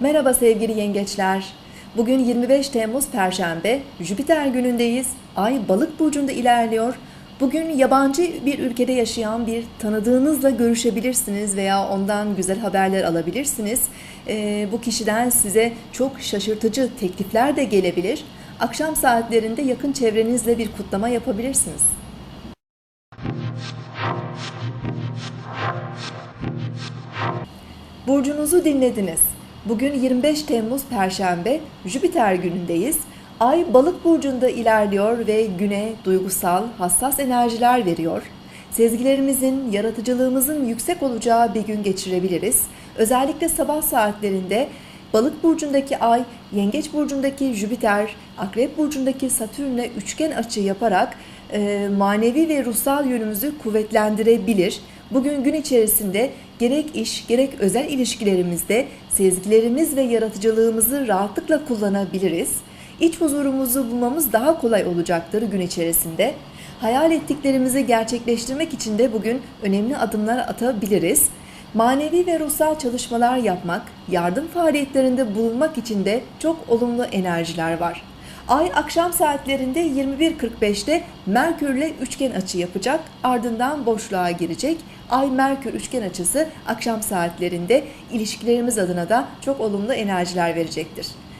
Merhaba sevgili yengeçler. Bugün 25 Temmuz Perşembe, Jüpiter günündeyiz. Ay balık burcunda ilerliyor. Bugün yabancı bir ülkede yaşayan bir tanıdığınızla görüşebilirsiniz veya ondan güzel haberler alabilirsiniz. Ee, bu kişiden size çok şaşırtıcı teklifler de gelebilir. Akşam saatlerinde yakın çevrenizle bir kutlama yapabilirsiniz. Burcunuzu dinlediniz. Bugün 25 Temmuz Perşembe, Jüpiter günündeyiz. Ay balık burcunda ilerliyor ve güne duygusal, hassas enerjiler veriyor. Sezgilerimizin, yaratıcılığımızın yüksek olacağı bir gün geçirebiliriz. Özellikle sabah saatlerinde Balık burcundaki Ay, Yengeç burcundaki Jüpiter, Akrep burcundaki Satürn'le üçgen açı yaparak e, manevi ve ruhsal yönümüzü kuvvetlendirebilir. Bugün gün içerisinde gerek iş gerek özel ilişkilerimizde sezgilerimiz ve yaratıcılığımızı rahatlıkla kullanabiliriz. İç huzurumuzu bulmamız daha kolay olacaktır gün içerisinde. Hayal ettiklerimizi gerçekleştirmek için de bugün önemli adımlar atabiliriz. Manevi ve ruhsal çalışmalar yapmak, yardım faaliyetlerinde bulunmak için de çok olumlu enerjiler var. Ay akşam saatlerinde 21.45'te Merkürle üçgen açı yapacak, ardından boşluğa girecek. Ay Merkür üçgen açısı akşam saatlerinde ilişkilerimiz adına da çok olumlu enerjiler verecektir.